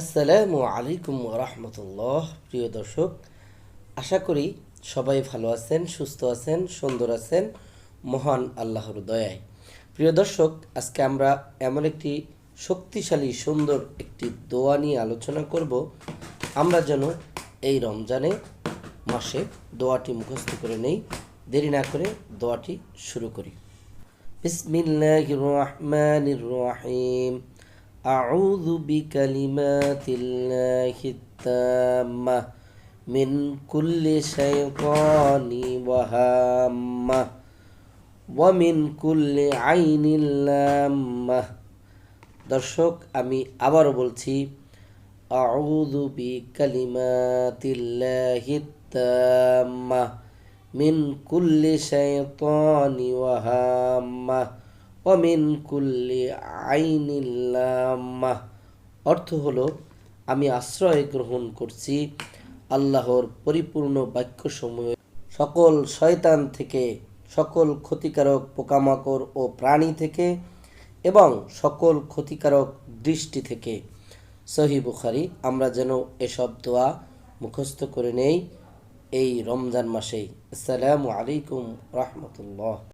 আসসালামু আলাইকুম রহমতুল্লাহ। প্রিয় দর্শক, আশা করি সবাই ভালো আছেন, সুস্থ আছেন, সুন্দর আছেন, মহান আল্লাহর দয়ায়। প্রিয় দর্শক, আজকে আমরা এমন একটি শক্তিশালী, সুন্দর একটি দোয়া নিয়ে আলোচনা করব। আমরা যেন এই রমজানে মাসে দোয়াটি মুখস্থ করে নেই, দেরি না করে দোয়াটি শুরু করি। বিসমিল্লাহির রহমানির রহিম। أعوذ بكلمات الله التامة من كل شيطان وهامة ومن كل عين لامة দর্শক আমি আবারও বলছি আউযু বিকালিমাতিল্লাহি তাম্মা মিন কুল্লি শাইতানি ওয়া হাম্মা ওয়া মিন কুল্লি আইনিল অর্থ হলো, আমি আশ্রয় গ্রহণ করছি আল্লাহর পরিপূর্ণ বাক্যসমূহ। সকল শয়তান থেকে, সকল ক্ষতিকারক পোকামাকড় ও প্রাণী থেকে এবং সকল ক্ষতিকারক দৃষ্টি থেকে। সহি বুখারি, আমরা যেন এসব দোয়া মুখস্থ করে নেই এই রমজান মাসেই আসসালামু আলাইকুম রহমতুল্লাহ।